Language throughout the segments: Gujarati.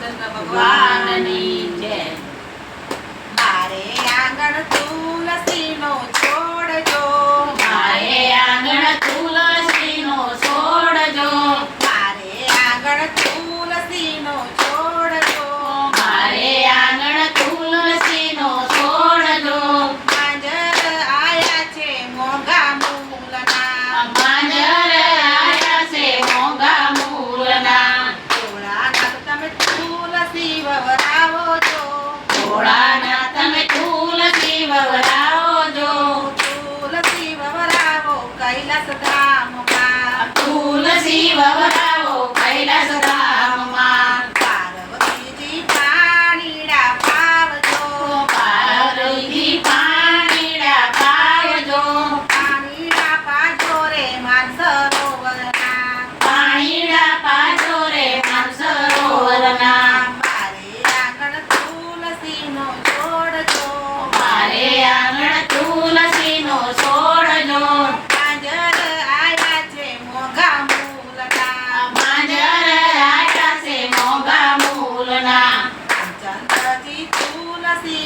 રામચંદ્ર ભગવાનની જય. મારે આંગણ તુલસી વવરાવો જો તુલસી વવરાવો કૈલાસ ધામમાં તુલસી વવરાવો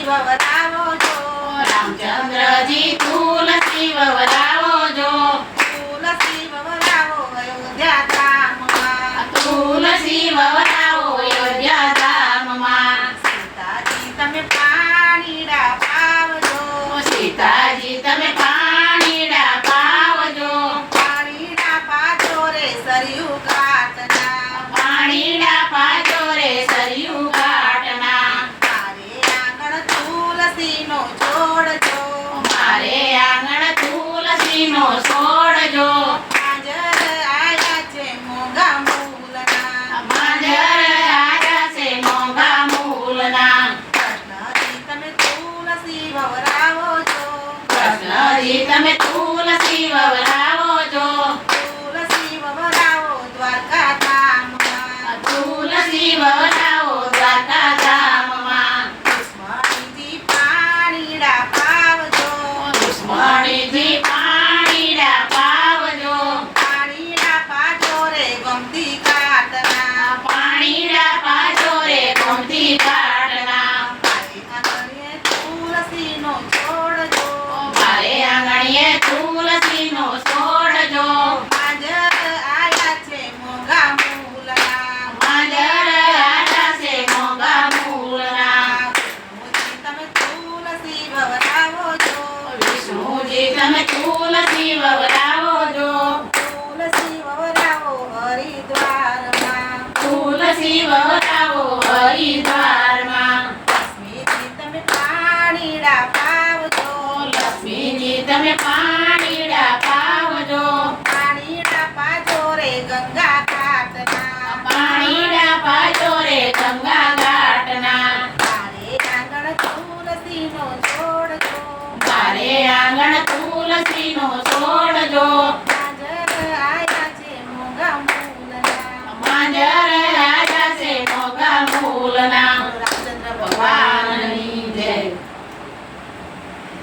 વવરાવો છો. રામચંદ્રજી તુલસી મારે આંગણ તુલસીનો છોડ જો. હાજર આયા છે મોંઘા મૂલના. માંજર આયા છે મોંઘા મૂળના કૃષ્ણજી તમે તુલસી વવરાવો છો. કૃષ્ણજી તમે તુલસી વવરાવો ગમતી કાટના મારે આંગણે તુલસીનો છોડ જો મારે આંગણીએ તુલસીનો છોડ જો આયા છે મોંઘા મૂલના માંજર આટા છે મૂળના વિષ્ણુજી તમે તુલસી વવરાવો છો વિષ્ણુજી તમે તુલસી વવરાવો જો તુલસી વવરાવો હરિદ્વારમાં. તુલસી વવરાવો પાણીડા પાવજો. પાણીડા પાજો રે ગંગા ઘાટના. પાણીડા પાજો રે ગંગા ઘાટના. મારે આંગણ તુલસીનો છોડજો. મારે આંગણ તુલસીનો છોડ જો